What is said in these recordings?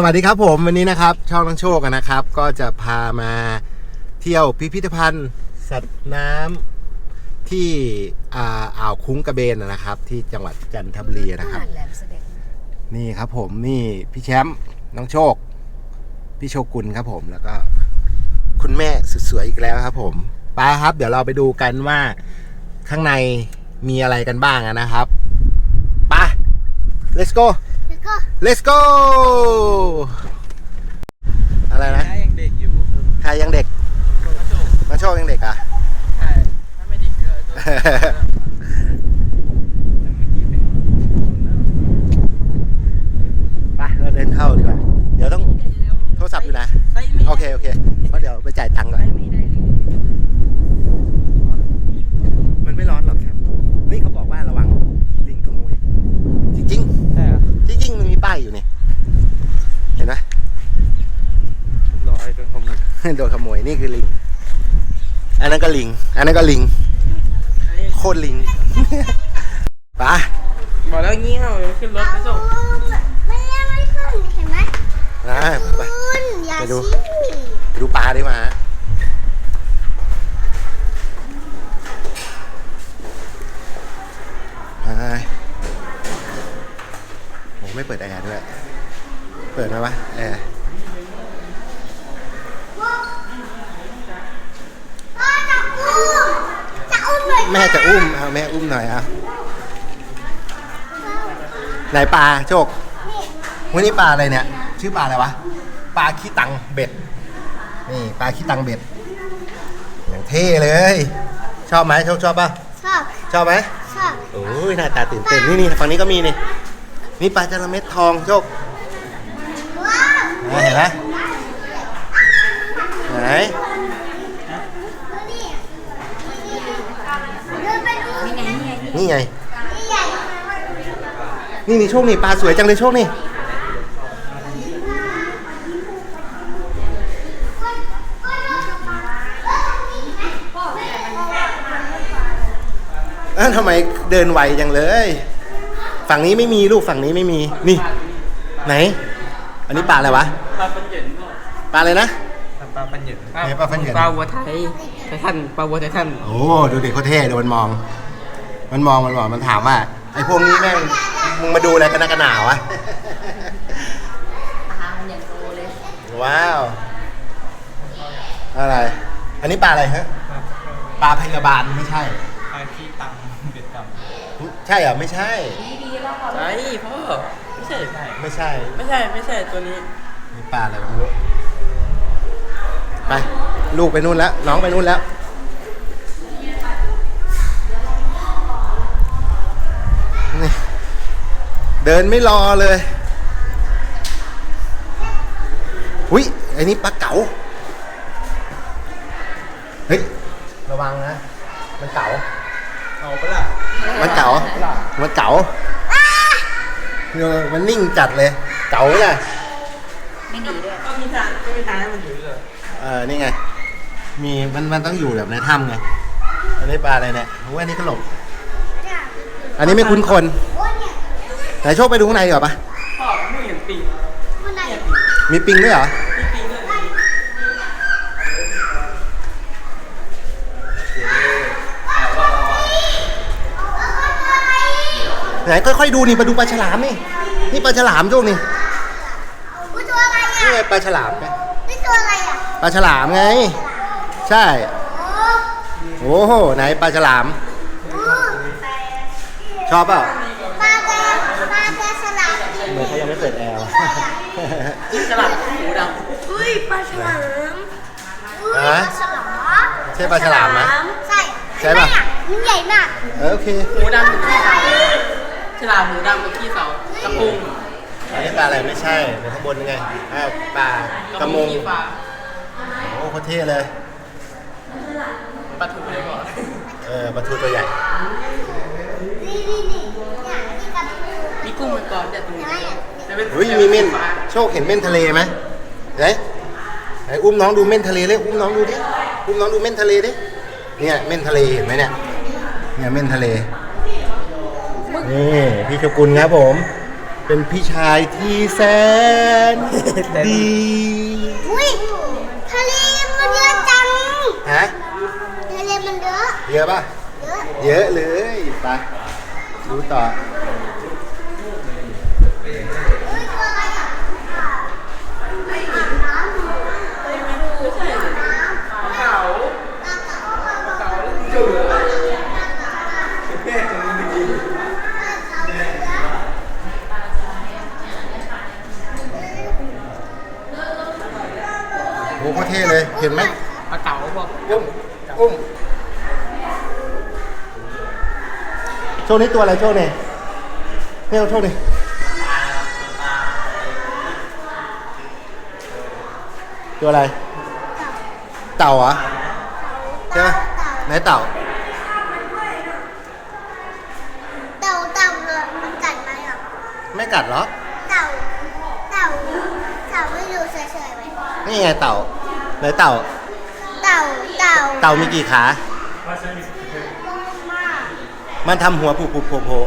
สวัสดีครับผมวันนี้นะครับช่องน้องโชคนะครับ ก็จะพามาเที่ยวพิพิธภัณฑ์ สัตว์น้ำที่อ่าอ่าวคุ้งกระเบนนะครับ ที่จังหวัดจันทบุรีนะครับแหลมเสด็จนี่ครับผมนี่พี่แชมป์น้องโชค พี่โชกุลครับผมแล้วก็ คุณแม่สุดสวยอีกแล้วครับ ผมไปครับ เดี๋ยวเราไปดูกันว่าข้างในมีอะไรกันบ้างนะครับไป let's go แล้วก็ let's go อะไรนะถ้ายังเด็กอยู่ใครยังเด็กกระจกมาโชคยังเด็กอะใช่ถ้าไม่เด็กก็ตัวเมื่อกี้เป็นไปเราเดินเข้าดีกว่าเดี๋ยวต้องโทรศัพท์อยู่นะ โอเค โอเคเพราะเดี๋ยวไปจ่ายตังค์ก่อนมันไม่ร้อนหรอกครับ นี่เขาบอกว่าระวังลิงขโมย จริง ใช่เหรอ ๆ จริงๆมันมีป้ายอยู่นี่ เห็นไหม รอยโดนข โมยโดนขโมยนี่คือลิง อันนั้นก็ลิง อันนั้นก็ลิง โคตรลิงไปบอกแล้วงี้เอาขึ้นรถกระจกไม่ได้ไม่ขึ้นเห็นไหมนะไปขึ้นอย่าไปดูชี้ไปดูปลาดีกว่าฮะไปโอ้ไม่เปิดแอร์ด้วย เปิดไหมวะแอร์ พ่อจะอุ้มจะอุ้มหน่อย แม่จะอุ้ม เอา แม่อุ้มหน่อยอะไหนปลาโชควันนี้ปลาอะไรเนี่ย ชื่อปลาอะไรวะปลาขี้ตังเบ็ด นี่ปลาขี้ตังเบ็ด อย่างเท่เลย ชอบไหมโชคชอบป่ะชอบชอบไหมชอบโอ้ยหน้าตาตื่นเต้นนี่นี่ฝั่งนี้ก็มีนี่นี่ปลาจระเม็ดทองโชคว้าวนะเห็นไหมไหน เดินไปดูนี่ไง นี่ไงนี่ไงนี่ใหญ่นี่นี่โชคนี่ปลาสวยจังเลยโชคนี่เอ้าทำไมเดินไวจังเลย ฝั่งนี้ไม่มีลูกฝั่งนี้ไม่มี นี่ ไหน อันนี้ปลาอะไรวะ ปลาปันเหยินก็ปลาอะไรนะ ปลาปันเหยินไหนปลาปันเหยินปลาวัวไทยไททันปลาวัวไททัน โอ้ ดูดิเขาเท่ดูมันมอง มันมองมันมองมันถามว่าไอ้พวกนี้แม่งมึงมาดูอะไรกันนักกันหนาวะปลามันอย่างโตเลยว้าวอะไร อันนี้ปลาอะไรฮะปลาพยาบาลไม่ใช่ปลาขี้ตังเบ็ดดใช่เหรอไม่ใช่ำใช่พ่อไม่ใช่ ใช่ไม่ใช่ไม่ใช่ไม่ใช่ตัวนี้ นี่ปลาอะไรไม่รู้ไปลูกไปนู่นแล้วน้องไปนู่นแล้ว เดินไม่รอเลยอุ้ยไอ้นี่ปลาเก๋าเฮ้ยระวังนะ มันเก๋าเอาไปละมันเก๋ามันเก๋าเออมันนิ่งจัดเลย เก๋าเนี่ยไม่ดีด้วยก็มีทางก็มีทางให้มันถือเลยเออนี่ไง มีมันมันต้องอยู่แบบในถ้ำไงอันนี้ปลาอะไรเนี่ยโอ้ยอันนี้ก็หลบอันนี้ไม่คุ้นคนโอ้ยเนี่ย ไหนโชคไปดูข้างในดีกว่าปะพ่อไม่เห็นปิงมันไหนมีปิงด้วยเหรอมีปิงด้วยไหนค่อยๆดูนี่มาดูปลาฉลามนี่นี่ปลาฉลามโชคนี่อุ้ยตัวอะไรนี่อะไงปลาฉลามไงนี่ตัวอะไรอะปลาฉลามไง ใช่โอ้โอ้โหไหนปลาฉลาม ชอบเปล่าปลาแกปลาแกฉลาม เหมือนเขายังไม่เปิดแอร์ว่ะ ฉลามหูดำอุ้ยปลาฉลามอุ้ยปฮะลาฉลามใช่ปลาฉลามไหมใช่ใช่ปะแม่มันใหญ่มากเออโอเคหูดำเป็นขี้เสาฉลามหูดำเป็นขี้เสากระพุงอันนี้ปลาอะไรไม่ใช่เป็นข้างบนไงอ่าปลากระมงขี้ฟ้าโอ้โคตรเท่เลย ปลาถูเลยก่อนเออปลาทูตัวใหญ่ นี่นี่นี่เนี่ยนี่กับมีกุ้งมังกรแต่ตรงนี้แต่เป็น เฮ้ยมีเม่นโชคเห็นเม่นทะเลไหมไหนไหนอุ้มน้องดูเม่นทะเลเลยอุ้มน้องดูดิอุ้มน้องดูเม่นทะเลดิเนี่ยเม่นทะเลเห็นไหมเนี่ยเนี่ยเม่นทะเลนี่พี่ชกุลครับผม เป็นพี่ชายที่แสนดีอุ้ยทะเลมันเยอะจังฮะทะเลมันเยอะเยอะป่ะเยอะเยอะเลยไปดูต่อ อุ้ยตัวอะไรอะอาบน้ำอยู่ ไม่ใช่เลยเก่า เก่า โอ้โห เท่เลยเห็นไหมปลาเก๋าบอกอุ้มอุ้มโชว์นี้ตัวอะไรโชว์นี่เฮ้ยโชว์นี่ตัวอะไร เต่าเหรอใช่ไหมไหนเต่า เต่าเต่าเลยมันกัดไหมอะไม่กัดเหรอ เต่า เต่า เต่าไม่ดูเฉยๆไหมนี่ไงเต่า ไหนเต่า เต่าเต่าเต่ามีกี่ขามันทำหัวผูผูโผล่โผล่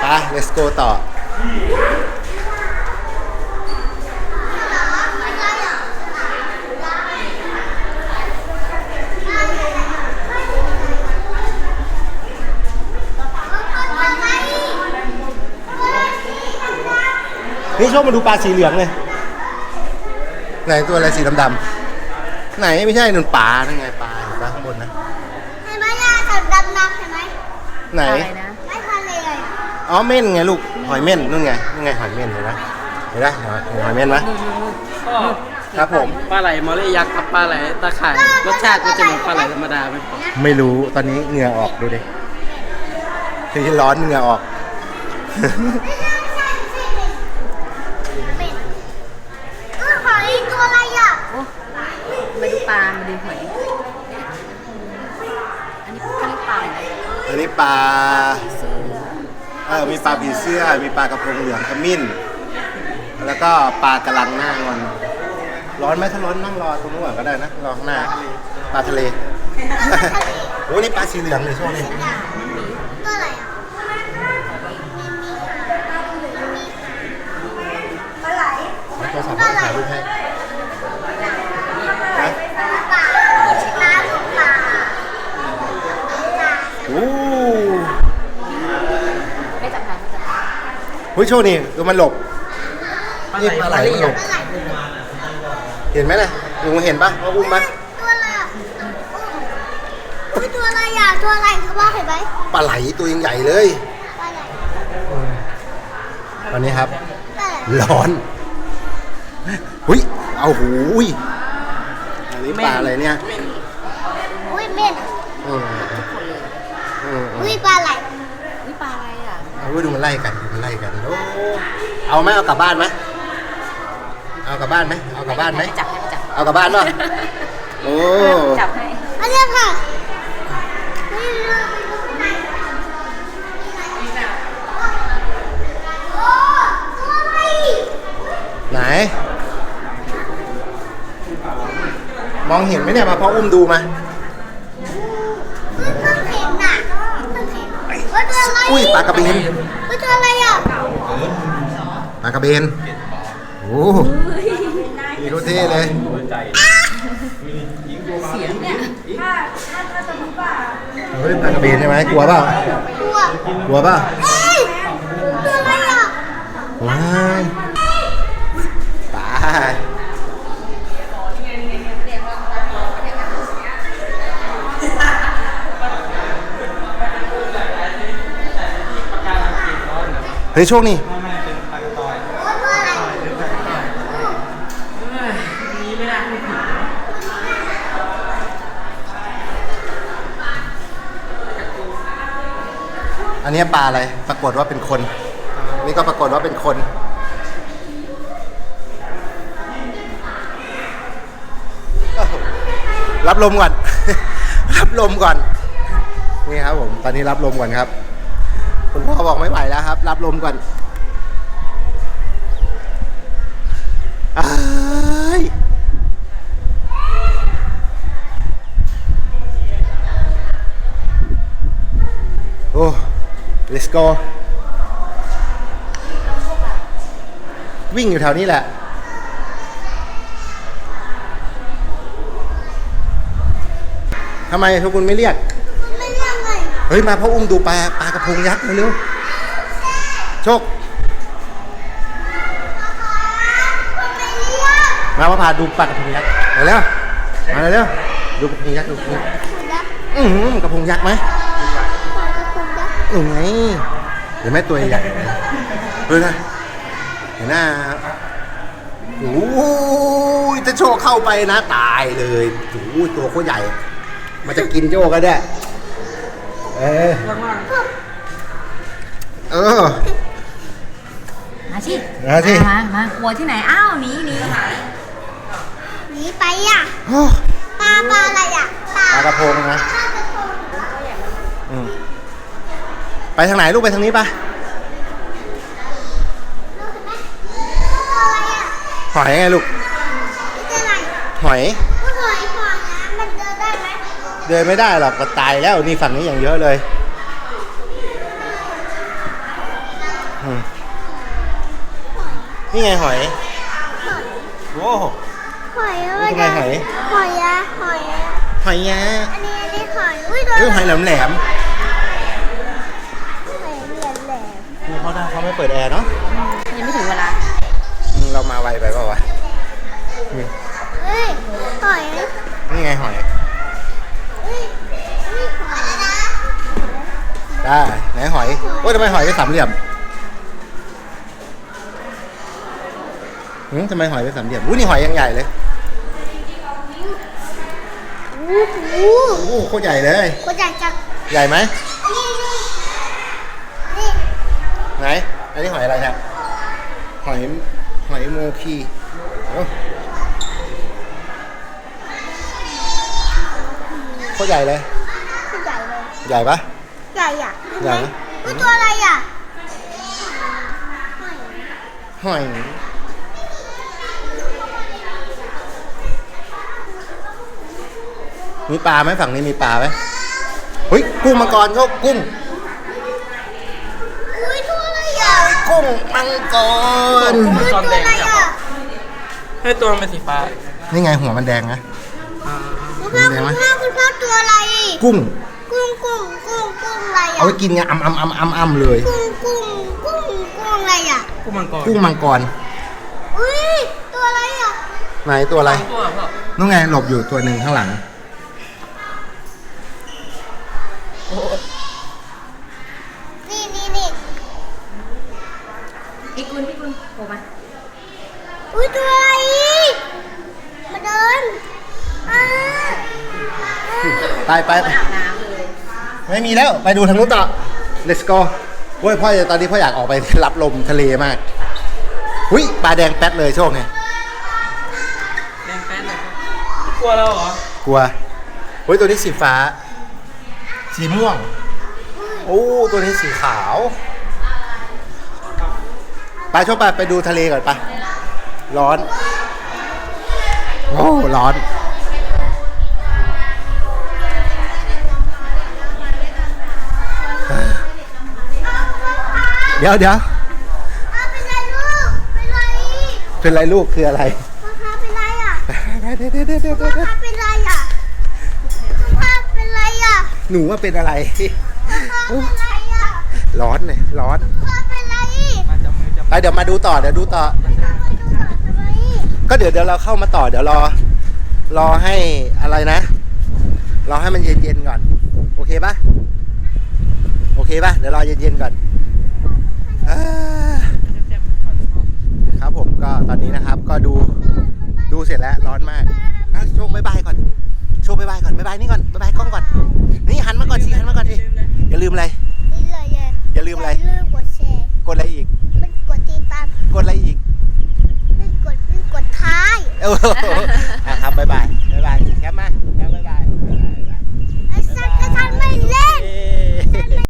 ไป let's go ต่อ นี่โชคมาดูปลาสีเหลืองเลย ไหนตัวอะไรสีดำๆไหนไม่ใช่นุ่นปลานั่นไงปลาเห็นปะข้างบนนะ เห็นไหมยาสัตว์ดำๆเห็นไหมไหนไม่ทะเลเลยอ๋อเม่นไงลูกหอยเม่นนู่นไงนู่นไงหอยเม่นเห็นไหมเห็นไหมหอยหอยเม่นไหมก็ครับผมปลาไหลมอลลี่ยักษ์กับปลาไหลตะข่ายรสชาติมันจะเหมือนปลาไหลธรรมดาไหมครับไม่รู้ตอนนี้เหงื่อออกดูดิคือร้อนเหงื่อออก ไม่ใช่ไม่ใช่ไม่ใช่เป็นเออหอยตัวอะไรอะ มาดู ปลามาดูหอยอันนี้เขาเรียกปลาอะไรนะอันนี้ปลาเออมีปลาผีเสื้อ มีปลากระพงเหลืองขมิ้น แล้วก็ปลากระลังหน้างอน ร้อนไหมถ้าร้อนนั่งรอตรงนู้นก่อนก็ได้นะรอข้างหน้าปลาทะเล โอ้นี่ปลาสีเหลืองเลยช่วงนี้ตัวอะไรอะปลาไหล โทรศัพท์มาถ่ายรูปให้นะ ปลาปลาลูกปลา โอ้ ไม่จับทางไม่จับทาง เฮ้ยโชคนี่ดูมันหลบ ปลานี่ไหลปลามไหลอลลี่มันหลยับกษ์ปลาไหลเห็นไหมน่ะลุงเห็นปะว่าอุ้มไหมตัวอะไรอะอุ้ยตัวอะไรอะตัวอะไรเขาบอกเห็นไหมปลาไหลตัวยังใหญ่เลยปลาไหลตอนนี้ครับ ปลาไหลร้อนหุยเอาหูยอันนี้ปลาอะไรเนี่ยอุ้ยเม่นอืมอืมอุ้ยปลาไหลนี่ปลาอะไร อะเอาไว้ดูมันไล่กันดูมันไล่กันโอ้เอาไหมเอากลับบ้านไหมเอากลับบ้านไหมเอากลับบ้านไหมจับให้ไม่จับเอากลับบ้านป่ะโอ้จับให้มาเรียกค่ะโอ้ตัวอะไรไหน มองเห็นไหมเนี่ยมาพ่ออุ้มดูมา เพิ่งเห็นน่ะเพิ่งเห็นว่าตัว อะไรอุ้ยปลากระเบนว่าตัวอะไรอะปลากระเบนโอ้นี่เขาเท่เลยเสียงเนี่ยเฮ้ยปลากระเบนใช่ไหมกลัวเปล่าตัวกลัวเปล่าเอ้ยตัวอะไรอะว้าย เฮ้ยช่วงนี้ว่าตัวอะไรนี้ไม่น่าพูดถึงอันนี้ปลาอะไร ปรากฏว่าเป็นคน นี่ก็ปรากฏว่าเป็นคน รับลมก่อน รับลมก่อน นี่ครับผม ตอนนี้รับลมก่อนครับ คุณพ่อบอกไม่ไหวแล้วครับ รับลมก่อนอ้ายโอ้ let's go วิ่งอยู่แถวนี้แหละทำไมทุกคนไม่เรียก เลยเฮ้ยมาพ่ออุ้มดูปลาปลากระพงยักษ์เร็วๆโชคไม่เรียกมาพ่อพาดูปลากระพงยักษ์มาเร็วมาเร็วๆดูกระพงยักษ์ดูกระพงยักษ์คุณยักษ์อือหือกระพงยักษ์ไหมปลากระพงยักษ์อือไงเห็นไหมตัวใหญ่เฮ้ยนะเห็นหน้าโอ้ยจะโชคเข้าไปนะตายเลยโอ้ยตัวโคตรใหญ่ มันจะกินโจก็ได้ เออเออ มาสิมาสิ มามากลัวที่ไหน อ้าวหนีหนีหนีไปอะโอ้ปลาปลาอะไรอะปลาปลากระพงนะ ปลากระพงอืมไปทางไหนลูกไปทางนี้ปะตัวอะไรอะหอยไงลูกตัวอะไรหอยผู้หอยหอยนะมันเดินได้ไหม เดินไม่ได้หรอกก็ตายแล้วนี่ฝั่งนี้อย่างเยอะเลยอืมนี่ไงหอยโอ้หอยอะไรนี่ไงหอยหอยอะหอยอะหอยยะอันนี้อันนี้หอยอุ้ยตัวเอ้ยหอยแหลมแหลมหอยเหลี่ยมแหลมๆนี่เขาได้เขาไม่เปิดแอร์เนาะ อยโอ้ยทำไมหอยเป็นสามเหลี่ยมหืมทำไมหอยเป็นสามเหลี่ยมอุ้ยนี่หอยยังใหญ่เลยอู้หูโอ้โหโคตรใหญ่เลย คนใหญ่จังใหญ่ไหมนี่นี่นี่ไหน อันนี้หอยอะไรเนี่ยหอยหอยโมคีโอ้โคตรใหญ่เลยคนใหญ่เลย ใหญ่ปะใหญ่อะใหญ่ อุ้ยตัวอะไรอะหอย มีปลาไหมฝั่งนี้มีปลาไหมเฮ้ยกุ้งมังกรเขากุ้ง อุ้ยตัวอะไรอะกุ้งมังกร อุ้ยตัวอะไรอะให้ตัวมันเป็นสีฟ้านี่ไงหัวมันแดงนะอ่าคุณพ่อคุณพ่อคุณพ่อตัวอะไร กุ้ง กุ้งกุ้งกุ้งกุ้งอะไรเอาอะไว้กินไงอ้ำอ้ำอ้ำอ้ำอ้ำเลย กุ้งกุ้งกุ้งกุ้งอะไรอะกุ้งมังกรกุ้งมังกรอุ้ยตัวอะไรอะไหนตัวอะไรตัวพ่อนู่นไงหลบอยู่ตัวหนึ่งข้างหลัง โอ้นี่นี่นี่พี่กุลพี่กุลโผล่มาอุ้ยตัวอะไรมาเดินอ่าไปไปไปอาบน้ำเลย ไม่มีแล้วไปดูทางนู้นต่อ let's go โอ้ยพ่อตอนนี้พ่ออยากออกไปรับลมทะเลมากหุยปลาแดงแป๊ดเลยโชคไงแดงแป๊ดเลยพ่อกลัวเราเหรอกลัวเฮ้ยตัวนี้สีฟ้า สีม่วงโอ้ตัวนี้สีขาวไปโชคไปไปดูทะเลก่อนไปร้อน โอ้ร้อน เดี๋ยวเดี๋ยวอ่าเป็นไรลูก เป็นไรเป็นไรลูกคืออะไรพ่อพาเป็นไรอะเดี๋ยวเดี๋ยวเดี๋ยวเดี๋ยวพ่อพาเป็นไรอะพ่อพาเป็นไรอะหนูว่าเป็นอะไร พ่อพาเป็นไรอะร้อนเลยร้อนพ่อเป็นไรมาจับมือจับไปเดี๋ยวมาดูต่อเดี๋ยวดูต่อทำไมก็เดี๋ยวเดี๋ยวเราเข้ามาต่อเดี๋ยวรอ รอให้อะไรนะ รอให้มันเย็นๆก่อน โอเคปะโอเคปะเดี๋ยวรอเย็นๆก่อนายบายก่อนบายบายนี่ก่อนบายบายกล้องก่อน นี่หันมาก่อนสิหันมาก่อนสิอย่าลืมอะไร นี่เลยอย่าลืมอะไร ลืมกดแชร์ กดอะไรอีก มันกดติดตาม กดอะไรอีกมันกดมันกดท้าย เอ้อครับบายบายบายบายแคปมาแคปม